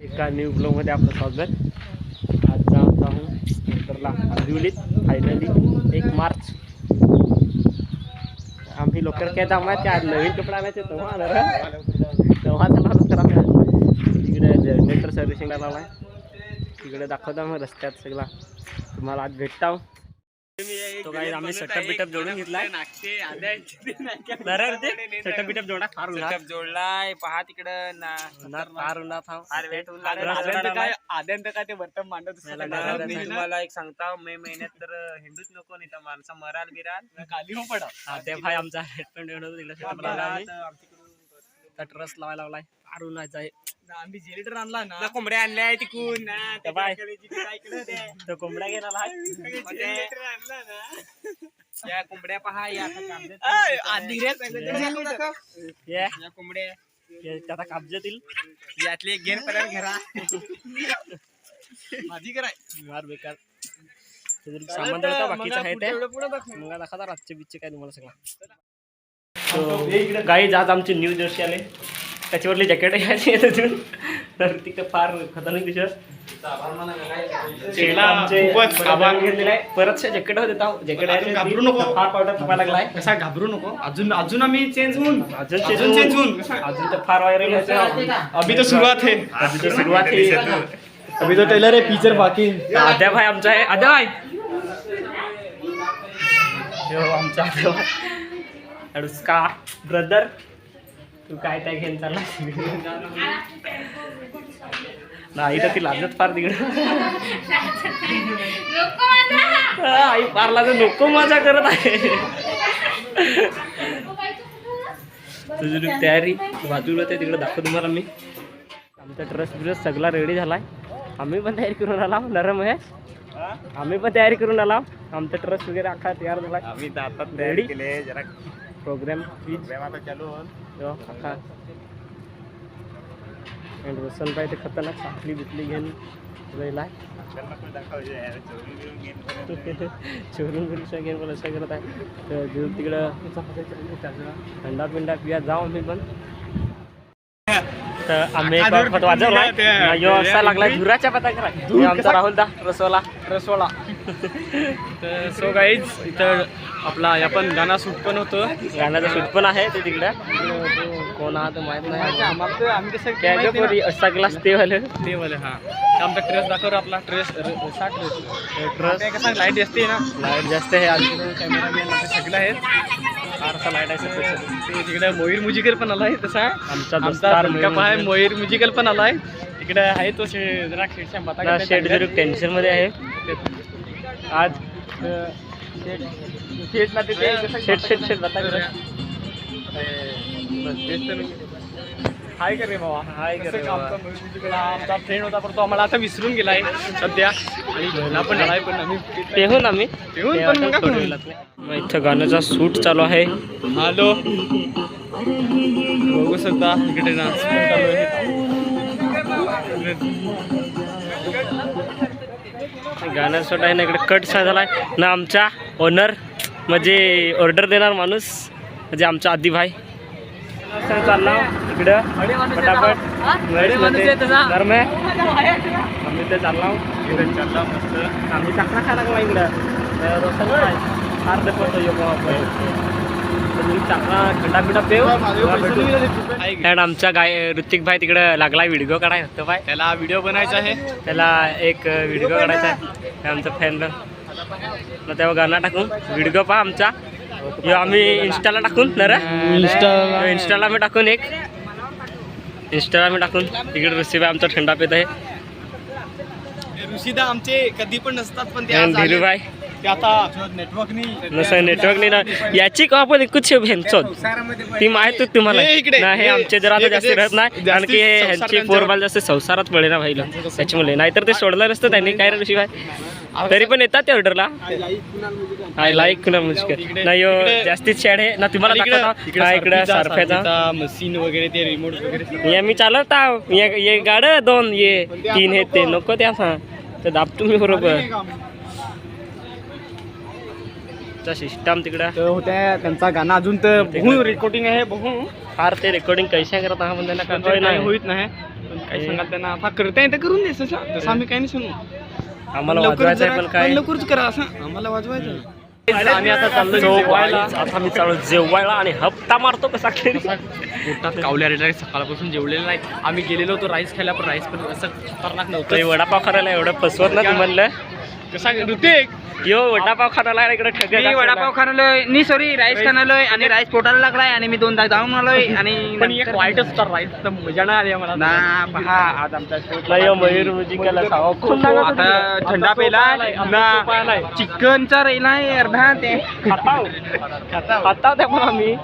एका न्यू ब्लॉगमध्ये आपलं स्वागत. आज जात आहोत उत्तरला अंदिवलीत फायनली एक मार्च. आम्ही लोकर काय दाम आहे आज नवीन कपडे आणायचे तेव्हा तेव्हा तर लवकर तिकडे जनरेटर सर्व्हिसिंगला लावला आहे तिकडे दाखवतो आम्ही रस्त्यात सगळा. तुम्हाला आज भेटता तो काही आम्ही सेटअप बिटअप जोडून घेतलाय. सेटअप बिटअप जोडा फार उन्हात. जोडलाय पहा तिकडं ना फार उन्हात हा. आद्यांत काय ते वर्तन मांडत मी. तुम्हाला एक सांगता मे महिन्यात तर हिंदूच नको नाही तर माणसं मराल बिराल खाली हो पडा ते भाई आमचा हेडफोन ठेवून तिकडे ट्रस लावायला लावलाय उन्हाचा आहे आम्ही जेनेटर आणला ना ना कोंबड्या आणल्या तिकून. ना त्या बाय. इकडे ते. तो कोंबड्या आणला ना. या कोंबड्या पहा या. ये, या. कोंबड्या. ये, त्याचा कापजातील यातले. एक गेन पर्यंत घरा. माझी कराय. फार बेकार. सामान बाकीचं आहे ते. मग दाखवता रातचे बिच्चे काय तुम्हाला सगळं. गाई आज आमचे न्यू जर्सी आले. त्याच्यावरली जॅकेट घ्यायची आहे अजून तर तिकडे फार खतरनाक दिसत. आमचे आभार घेतलेला आहे. परत जॅकेट देता जॅकेट घाबरू नको. फार पावडर थांबायला लागलाय. कसा घाबरू नको? अजून अजून आम्ही चेंज होऊन. अजून अजून change होऊन. अजून तर फार व्हायरल होतं अभी तो सुरुवात है. अजून तर सुरुवात आहे. अभी तो टेलर है फीचर बाकी. आद्या भाई आमचा आहे. आद्या भाई. आमचा आद्या भाई. उसका ब्रदर तू काय त्या घेऊन चालला? नाही तर ती लाजत फार तिकडे. आई फार लाजत नको मजा करत आहे. तुझी तयारी बाजूला ते तिकडे दाखव तुम्हाला मी. आमचा ड्रेस ब्रेस सगळा रेडी झालाय. आम्ही पण तयारी करून आला नरम आहे आम्ही पण तयारी करून आला. आमचा ड्रेस वगैरे अख्खा तयार झालाय. आम्ही? केले जरा प्रोग्राम चालू अख्खा आणि रोशन भाई ते खतरनाक साखली बिकली घेऊन राहिलाय चोरून बिरून घेऊन पण असं करत आहे. तर जो तिकडं थंडा पिंडा पिया जाऊ आम्ही पण. तर आम्ही एक असा लागला धुराच्या पता करा आमचा राहुल दा रसवाला. रसवाला. तर सो गाईज इथं आपला या पण गाणं शूट पण होतं. गाण्याचं शूट पण आहे ते तिकडं. कोण आहात माहीत नाही. आम्हाला आम्ही कसं असा ग्लास ते वाले. ते वाले हा. आमचा ट्रेस दाखव आपला ट्रेस असा ट्रेस ट्रेस कसा लाइट असते ना. लाइट जास्त आहे आज. कॅमेरामॅन सगळं आहेत. फारसा लाइट आहे. ते तिकडे मोहीर म्युझिकल पण आलाय तसा. आमचा आमचा दोस्तार दुर्गा आहे मोहीर म्युझिकल पण आलाय. तिकडे आहे तो जरा शेडच्या शेड जरूर टेन्शनमध्ये आहे. आज शेट शेट शेट तर हाय कर रे बाबा. हाय कर रे. आमचा फ्रेंड होता पण तो आम्हाला आता विसरून गेलाय सध्या. आणि घरला पण पण आम्ही पेहून आम्ही? पेहून पण मग. मग इथं गाण्याचा शूट चालू आहे. हॅलो. बघू शकता इकडे डान्स चालू आहे. गाण्याचा शूट आहे ना इकडे कट झाला आहे ना आमचा ओनर म्हणजे ऑर्डर देणार माणूस म्हणजे आमचा आदी भाई. चालला इकडं. फटाफट. गरम आहे. आम्ही ते चालला इकडे चालला मस्त. आम्ही चाकणा खायला लागला इकडं. तर रोशन काय फार बिंडा पेव. आणि आमचा गाय ऋतिक भाई तिकडं लागला व्हिडिओ काढाय होतं भाई. त्याला व्हिडिओ बनायचा आहे. त्याला एक व्हिडिओ काढायचा आहे. हे आमचं फॅन मग तेव्हा गाणं टाकून व्हिडिओ पहा आमचा. आम्ही इंस्टाला टाकून ना ह्यो इंस्टाला आम्ही टाकून एक. इंस्टाला आम्ही टाकून तिकडे रुसीबाई आमचा थंडा पेत आहे. ऋषिदा आमचे कधी पण नसतात पण. धीरूभाई. आता नसं नेटवर्क नाही. ना याची का आपण एकूच भेंचोद ती माहीत तुम्हाला. हे इकडे, नाही हे- आमचे जरा आता हे जास्त राहत नाही. जास्ती कारण की हे ह्यांची पोरबाल जास्त संसारात पडे ना भाईला. त्याच्यामुळे नाहीतर ते सोडलं नसतं त्यांनी. काय रे ऋषीभाई तरी पण येतात ते ऑर्डरला हाय लाईक कुणा मुश्किल नाही यो इकडे- जास्तीत शॅड आहे. ना तुम्हाला दाखवता. हा इकडं सारफ्याचा मशीन वगैरे ते रिमोट वगैरे ये मी चालवत. आहो ये ये गाड दोन ये तीन हे ते. नको. त्या तर दाब तुम्ही बरोबर. सिस्टम तिकडं. तर होत्या त्यांचा गाणं अजून तर बघू रेकॉर्डिंग आहे बघू फार ते रेकॉर्डिंग कैशा करत आहात पण त्यांना काही कळत नाही. होईत नाही काय सांगाल त्यांना आता करता येतं करून दे तसं तसं आम्ही काही नाही सांगू. आम्हाला वाजवायचं आहे पण काय? लवकरच करा असं. आम्हाला वाजवायचं आम्ही आता चाललो जेवायला. आता मी चालू जेवायला आणि हप्ता मारतो कसा खेळ पोटात कावल्या रेटा सकाळपासून जेवलेलं नाही आम्ही गेलेलो होतो राईस खायला पण राईस पण असं खतरनाक नव्हतं. वडापाव खायला एवढं फसवत ना तुम्हाला कसा ऋतिक! यो वडापाव खायला इकडे ठगे मी वडापाव खाणालोय नी सॉरी राईस खाणालोय आणि राईस पोटाला लागलाय आणि मी दोनदा जाऊन आलोय आणि पण एक वाईटच तर राईस तर मजा नाही आली आम्हाला. ना पहा आज आमचा नाही मयूर सावा. खूप तो आता थंडा पेलाय ना. चिकनचा राहिलाय अर्धा ते. खाताव. खाताव. पण आम्ही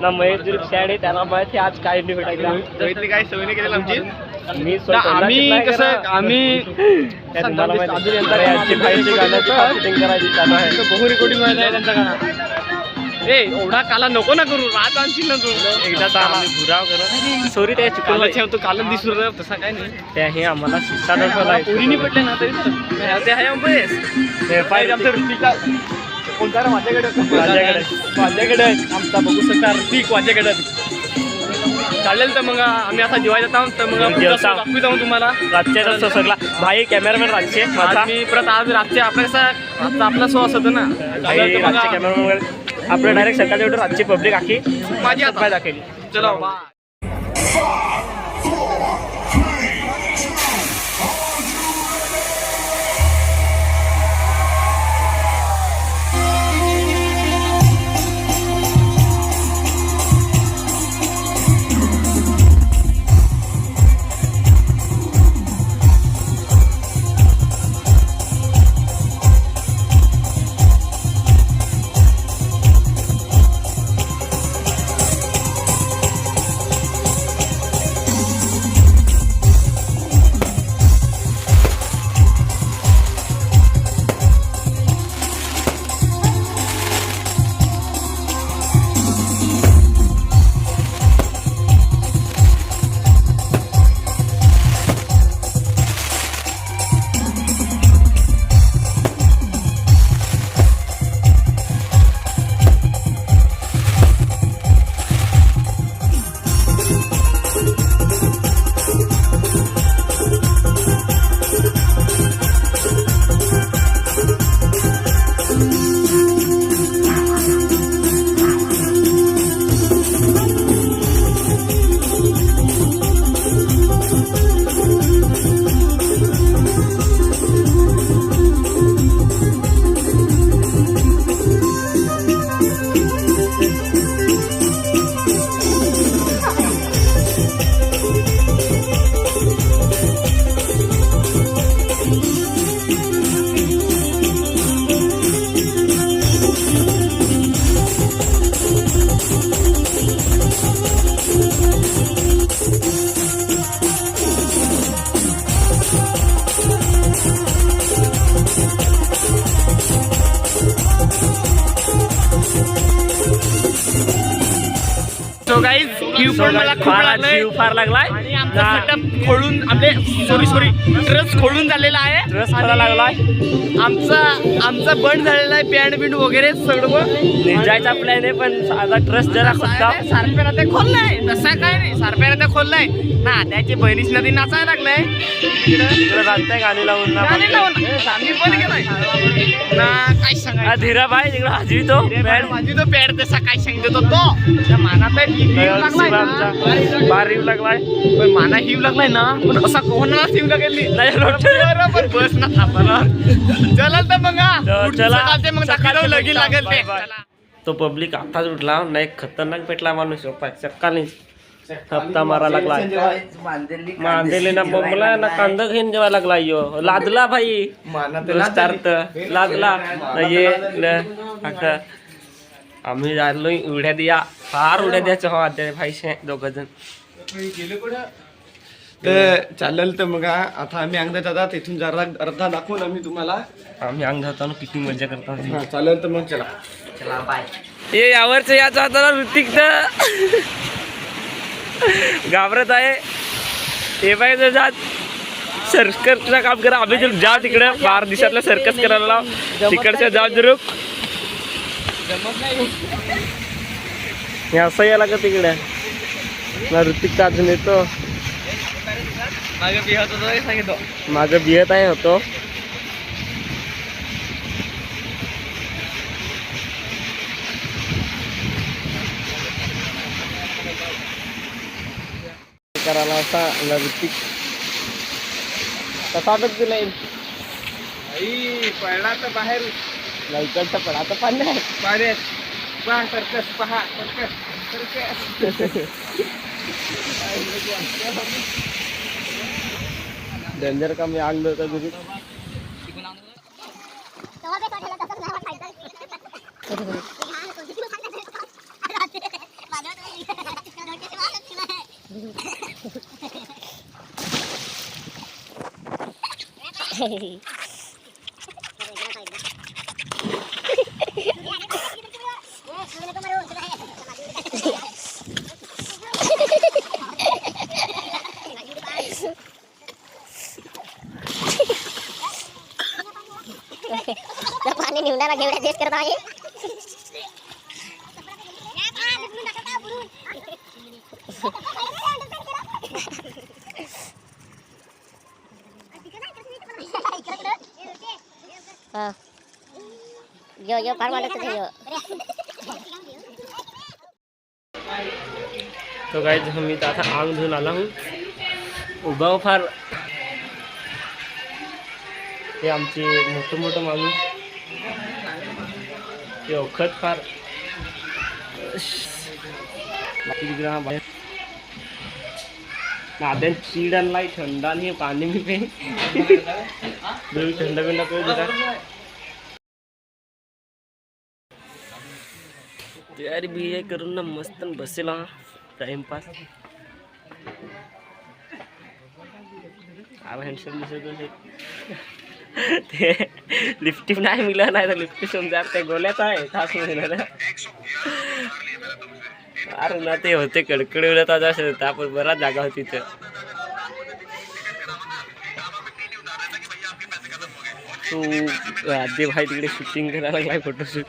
ना महेश जरी सॅड आहे त्याला माहिती आज काय नाही भेटायचं काय सवय नाही केलेली आमची? आम्ही कसं आम्ही आहे. त्यांचा गाणं. ए एवढा काला नको ना करू. रात आणशील ना तू. एकदा भुराव करत सॉरी ते काल चुकून ठेवतो कालच दिसू तसा काय नाही. त्या हे आम्हाला शिस्ता दाखवला पोरीनी पडले ना तरी. ते आहे आमचं माझ्याकडे. माझ्याकडे. माझ्याकडे. आमचा बघू शकता. ऋतिक माझ्याकडे. चालेल तर मग आम्ही आता जेवायला जातो. तर मग जेवता. दाखवी जाऊ तुम्हाला. रातच्या सगळा भाई कॅमेरामॅन रातचे माझा. मी परत आज रात्री आपल्या कसा आजचा आपला शो असतो ना. भाई तर रातचे बघा. कॅमेरामॅन वगैरे. आपलं डायरेक्ट सकाळच्या वेळी रातची पब्लिक आखी. माझी आता. सकाळ दाखवली. चलो bye Thank you. So guys हिव पण मला खूप लागलाय. फार लागलाय. आणि आमचा setup खोडून आपले सॉरी सॉरी ट्रस खोडून झालेला आहे. रस खरा लागलाय. आमचा आमचा बंद झालेला आहे पॅन्ट बिंड वगैरे सगळं. निजायचा प्लॅन आहे पण आता ट्रस्ट जरा खुद्दा सारप्याला ते खोललाय. तसा काय नाही. सारप्याला ते खोललाय. ना त्याची बहिणीच नदी नाचायला लागलाय. राहतंय गाणी लावून ना. गाणी लावून. आम्ही पण गेलोय ना काय हा धीराबाई तिकडे हजवी तो. पॅड तो पॅड तसा काय सांगतो तो? मानात हिव लागलाय बार पण माना हिव लागलाय ना? पण असा कोणाला हिव लागेल नाही, बस ना चला तर मग हा. चला. लगीन. लागेल ते. पब्लिक आताच उठला. नाही खतरनाक पेटला माणूस. सकाळी हप्ता मारा लागला मांदेले ना बोंबला ना कांदा घेऊन जेवा लागला यो. लादला भाई. लादला. न ये न आता आम्ही झालो उड्या दिया. फार उड्या द्यायचं हो आता भाई शे दोघ जण तर चालेल तर मग हा. आता आम्ही अंगदा जातात तिथून जरा अर्धा दाखवून आम्ही तुम्हाला. आम्ही अंग धावताना किती मजा करतो हा चालेल तर मग चला. ये यावरच याचा हाताला ऋतिक घाबरत आहे. हे पाहिजे जात सर्कसचं काम करा. आम्ही जर जा तिकडे बार दिवसातला सर्कस करायला लाव. तिकडच्या जा जरूर हे असं यायला का तिकडे ना ऋतिक अजून येतो. मागे बिहात होतो आहे होतो. करायला असा ऋतिक. कसा तुला आई पडला तर बाहेर. लवकरचा पण आता पाणी आहे पाण्यात पहा सर्कस पहा सर्कस डेंजर का मी अंग होता तुझी त्या पाणी घेवड्या देश करत आहे. यो यो फार वाटत यो. तो काय मी आता आंग धुवून आला हूँ उभा फार हे आमचे मोठं मोठं माणूस. ते अवखत फार. बाकी तिकडे हा बाहेर नाद्यान चीड आणलाय थंड आणि पाणी मी पे थंड बिंड करू दिला तयारी बी करून ना मस्त बसेल हा. टाइमपास आला हँडसम दिसत ते लिपस्टिक नाही मिळालं नाही तर लिपस्टिक समजा ते गोल्याच आहे खास म्हणजे मिळणार अरे ना ते होते कडकडे उडत आज आपण बराच जागा होती तर तू आधी भाई तिकडे शूटिंग करायला लागलाय फोटोशूट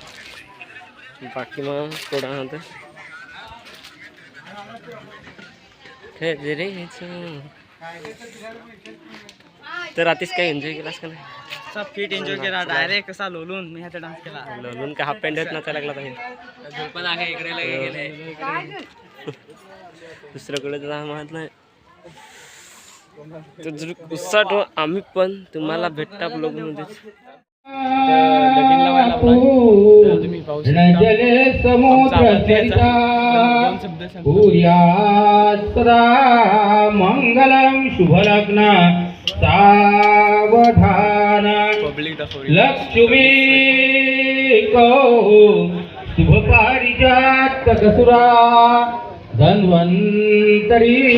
बाकी मग थोडा नंतर. तर रात्रीच काय एन्जॉय केलास का नाही? सब फिट एन्जॉय केला डायरेक्ट कसा लोलून मी ह्याचा डान्स केला. लोलून का हाफ पॅन्ट ना लागला पाहिजे. पण आहे इकडे लगे गेले दुसऱ्याकडे तर माहीत नाही. तर जर उत्साट हो, आम्ही पण तुम्हाला भेटता ब्लॉगमध्ये लगीन लावायला लावलाय. तर तुम्ही पाहू शकता. जले समुद्र आमचा आवाज सरिता द्यायचा. दोन शब्द सांगतो. भूयात् सदा मंगलम शुभलग्न सावधान लक्ष्मी को शुभ पारिजात कसुरा धन्वंतरी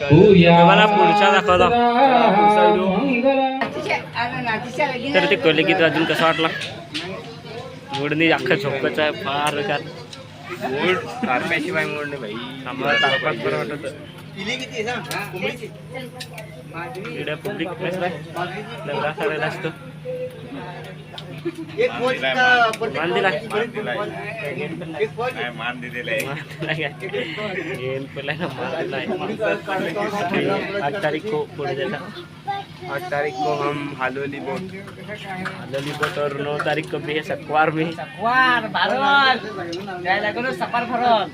तुम्हाला पुढचा दाखवतो. मंगलम् तर ते कलिगीत अजून कसा वाटला? मोडणी अख्खं झोपच आहे फार का मूड कारप्याशिवाय मूड नाही भाई. आम्हाला तारपात बरं वाटत पब्लिक प्लेस आहे दंगा करायला असतो. मान दिला मान दिलेला दिला मान दिला आहे. आठ तारीख को पुढे जाता. आठ तारीख को हम हालोली बोट. लली बोट और नौ तारीख को भी है सकवार में. भारत जायला सफार भरत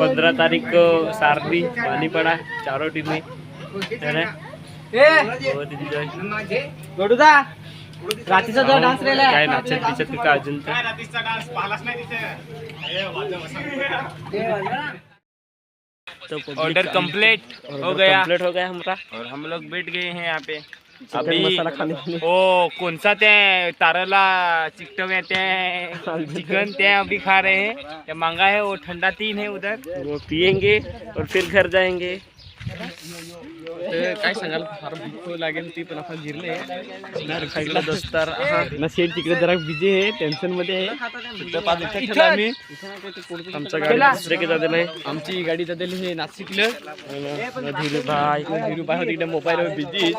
पंद्रह तारीख को सारनी पानी पड़ा चारों टीमें. है ना. गोडूदा रात्रीचा जो डान्स रेला काय नाचत बिचत का अजून तर? तो ऑर्डर कंप्लीट हो गया. कंप्लीट हो गया हमारा। और हम लोग बैठ गए हैं यहाँ पे। मसाला खाने लिए ओ कोणचा त्या तारला चिकटव्या त्या चिकन त्या अभी खा रहे हैं। त्या मांगा है वो ठंडा तीन है उधर। वो पियेंगे और फिर घर जाएँगे। तर काय सांगाल? फार भूक लागेल ती पण आपण जिरले. खायला दस्तर ना तिकडे जरा बिझी आहे टेन्शनमध्ये आहे. पाच लक्षात ठेवा आम्ही. आमच्या गाडी दुसरे के जाते नाही. आमची गाडी जातील हे नाशिकलं. धीरू भाई धीरूभाई तिकडे मोबाईलवर बिझी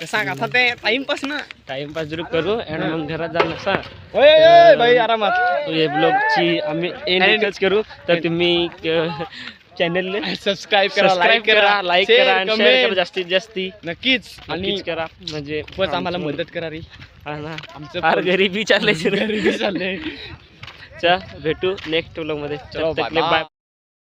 कसा आता ते टाइमपास ना. टाइमपास जरूर करू आणि मग घरात सांग. ओय ओय भाई आरामात. हे ब्लॉगची आम्ही करू. तर तुम्ही चॅनल सबस्क्राईब करा सबस्क्राईब लाईक करा. लाईक करा आणि शेअर करा करा जास्तीत जास्ती. नक्कीच. आणि करा. म्हणजे खूपच आम्हाला मदत करा रे. हा ना. आमचं फार पण- गरिबी चालले गरीबी चाललंय. चा भेटू नेक्स्ट व्लॉगमध्ये. चलो, बाय